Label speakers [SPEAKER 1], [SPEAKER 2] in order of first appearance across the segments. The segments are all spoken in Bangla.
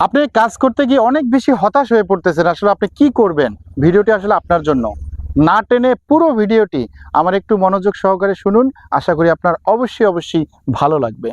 [SPEAKER 1] আপনি কাজ করতে গিয়ে অনেক বেশি হতাশ হয়ে পড়তেছেন, আসলে আপনি কি করবেন? ভিডিওটি আসলে আপনার জন্য। না টেনে পুরো ভিডিওটি আমার একটু মনোযোগ সহকারে শুনুন, আশা করি আপনার অবশ্যই অবশ্যই ভালো লাগবে।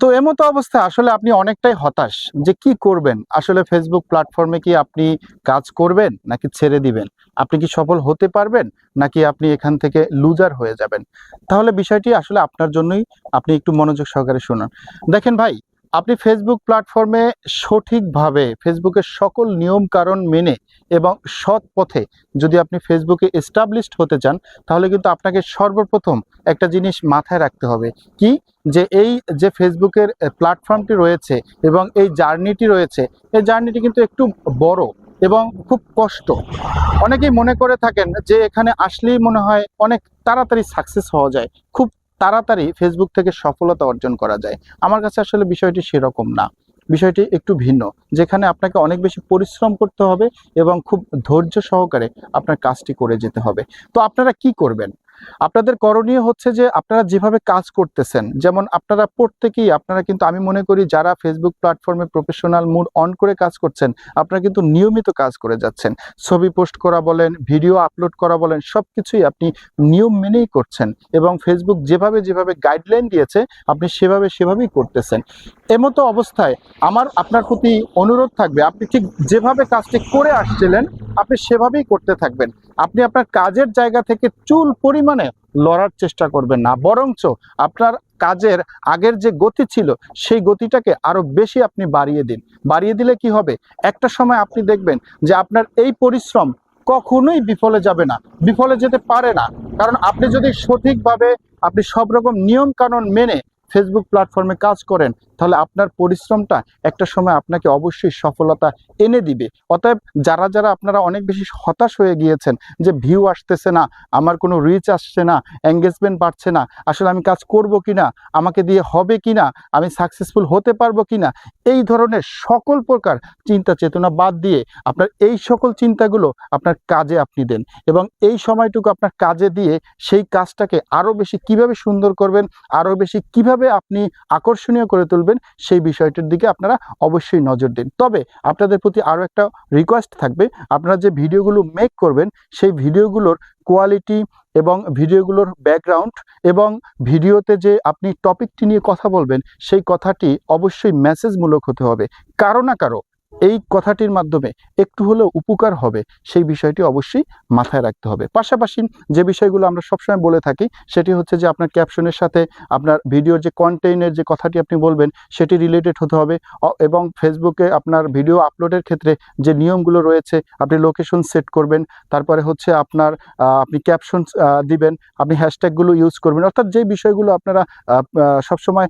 [SPEAKER 1] তো এমতো অবস্থায় আসলে আপনি অনেকটাই হতাশ যে কি করবেন? আসলে ফেসবুক প্ল্যাটফর্মে কি আপনি কাজ করবেন নাকি ছেড়ে দিবেন? আপনি কি সফল হতে পারবেন নাকি আপনি এখান থেকে লুজার হয়ে যাবেন? তাহলে বিষয়টি আসলে আপনার জন্যই, আপনি একটু মনোযোগ সহকারে শুনুন। দেখেন ভাই আপনি ফেসবুক প্ল্যাটফর্মে সঠিকভাবে ফেসবুকের সকল নিয়ম কারণ মেনে এবং সৎ পথে যদি আপনি ফেসবুকে এস্টাবলিশড হতে চান, তাহলে কিন্তু আপনাকে সর্বপ্রথম একটা জিনিস মাথায় রাখতে হবে। কি? যে এই যে ফেসবুকের প্ল্যাটফর্মটি রয়েছে এবং এই জার্নিটি রয়েছে, এই জার্নিটি কিন্তু একটু বড় এবং খুব কষ্ট। অনেকেই মনে করে থাকেন যে এখানে আসলেই মনে হয় অনেক তাড়াতাড়ি সাকসেস হওয়া যায়। খুব তাড়াতাড়ি ফেসবুক থেকে সফলতা অর্জন করা যায়। আমার কাছে আসলে বিষয়টি সেরকম না। বিষয়টি একটু ভিন্ন, যেখানে আপনাকে অনেক বেশি পরিশ্রম করতে হবে এবং খুব ধৈর্য সহকারে আপনার কাজটি করে যেতে হবে। তো আপনারা কি করবেন? আপনাদের করণীয় হচ্ছে যে আপনারা যেভাবে কাজ করতেছেন, যেমন আপনারা প্রত্যেকেই, আপনারা কিন্তু আমি মনে করি যারা ফেসবুক প্ল্যাটফর্মে প্রফেশনাল মুড অন করে কাজ করছেন, আপনারা কিন্তু নিয়মিত কাজ করে যাচ্ছেন। ছবি পোস্ট করা বলেন ভিডিও আপলোড করা বলেন সব কিছুই আপনি নিয়ম মেনেই করছেন এবং ফেসবুক যেভাবে যেভাবে গাইডলাইন দিয়েছে, আপনি সেভাবে সেভাবেই করতেছেন। এমতো অবস্থায় আমার, আপনার প্রতি অনুরোধ থাকবে, আপনি ঠিক যেভাবে কাজটি করে আসছিলেন, আপনি সেভাবেই করতে থাকবেন। আপনি আপনার কাজের জায়গা থেকে চুল পরিমাণে লড়ার চেষ্টা করবেন না, বরঞ্চ আপনার কাজের আগের যে গতি ছিল, সেই গতিটাকে আরও বেশি আপনি বাড়িয়ে দিন। বাড়িয়ে দিলে কি হবে? একটা সময় আপনি দেখবেন যে আপনার এই পরিশ্রম কখনোই বিফলে যাবে না, বিফলে যেতে পারে না। কারণ আপনি যদি সঠিকভাবে, আপনি সব রকম নিয়ম কানুন মেনে ফেসবুক প্ল্যাটফর্মে কাজ করেন তাহলে আপনার পরিশ্রমটা একটা সময় আপনাকে অবশ্যই সফলতা এনে দিবে। অতএব যারা যারা আপনারা অনেক বেশি হতাশ হয়ে গিয়েছেন যে ভিউ আসতেছে না, আমার কোনো রিচ আসছে না এঙ্গেজমেন্ট বাড়ছে না, আসলে আমি কাজ করব কি না আমাকে দিয়ে হবে কি না আমি সাকসেসফুল হতে পারব কি না এই ধরনের সকল প্রকার চিন্তা চেতনা বাদ দিয়ে আপনার এই সকল চিন্তাগুলো আপনার কাজে আপনি দেন এবং এই সময়টুকু আপনার কাজে দিয়ে সেই কাজটাকে আরও বেশি কীভাবে সুন্দর করবেন আরও বেশি কীভাবে আপনি আকর্ষণীয় করে তুলবেন সেই বিষয়টির দিকে আপনারা অবশ্যই নজর দিন। তবে আপনাদের প্রতি আরও একটা রিকোয়েস্ট থাকবে, আপনারা যে ভিডিওগুলো মেক করবেন, সেই ভিডিওগুলোর কোয়ালিটি এবং ভিডিওগুলোর ব্যাকগ্রাউন্ড এবং ভিডিওতে যে আপনি টপিকটি নিয়ে কথা বলবেন, সেই কথাটি অবশ্যই মেসেজমূলক হতে হবে। কারও না কারও এই কথাটির মাধ্যমে একটু হলেও উপকার হবে, সেই বিষয়টি অবশ্যই মাথায় রাখতে হবে। পাশাপাশি যে বিষয়গুলো আমরা সবসময় বলে থাকি, সেটি হচ্ছে যে আপনার ক্যাপশনের সাথে আপনার ভিডিওর যে কন্টেন্টের যে কথাটি আপনি বলবেন, সেটি রিলেটেড হতে হবে। এবং ফেসবুকে আপনার ভিডিও আপলোডের ক্ষেত্রে যে নিয়মগুলো রয়েছে, আপনি লোকেশন সেট করবেন। তারপরে হচ্ছে আপনার আপনি ক্যাপশন দিবেন, আপনি হ্যাশট্যাগুলো ইউজ করবেন। অর্থাৎ যে বিষয়গুলো আপনারা সবসময়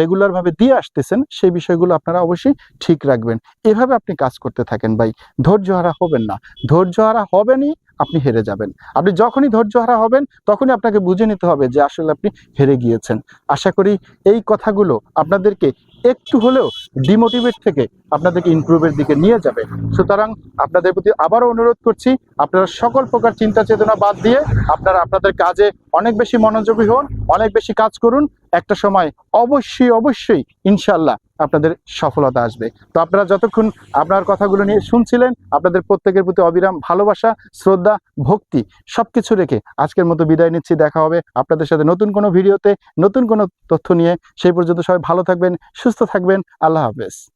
[SPEAKER 1] রেগুলারভাবে দিয়ে আসতেছেন, সেই বিষয়গুলো আপনারা অবশ্যই ঠিক রাখবেন। এভাবে আপনি কাজ করতে থাকেন ভাই? ধৈর্য হারা হবেন না। ধৈর্য হারা হবেনই, আপনি হেরে যাবেন। আপনি যখনই ধৈর্য হারা হবেন, তখনই আপনাকে বুঝে নিতে হবে যে আসলে আপনি হেরে গিয়েছেন। আশা করি এই কথাগুলো আপনাদেরকে একটু হলেও ডিমোটিভেট থেকে আপনাদেরকে ইমপ্রুভের দিকে নিয়ে যাবে। সুতরাং আপনাদের প্রতি আবারও অনুরোধ করছি, আপনারা সকল প্রকার চিন্তা চেতনা বাদ দিয়ে আপনারা আপনাদের কাজে অনেক বেশি মনোযোগী হন, অনেক বেশি কাজ করুন। একটা সময় অবশ্যই অবশ্যই ইনশাল্লাহ আপনাদের সফলতা আসবে। তো আপনারা যতক্ষণ আপনার কথাগুলো নিয়ে শুনছিলেন, আপনাদের প্রত্যেকের প্রতি অবিরাম ভালোবাসা, শ্রদ্ধা, ভক্তি সব কিছু রেখে আজকের মতো বিদায় নিচ্ছি। দেখা হবে আপনাদের সাথে নতুন কোনো ভিডিওতে, নতুন কোনো তথ্য নিয়ে। সেই পর্যন্ত সবাই ভালো থাকবেন, সুস্থ থাকবেন। আল্লাহ হাফেজ।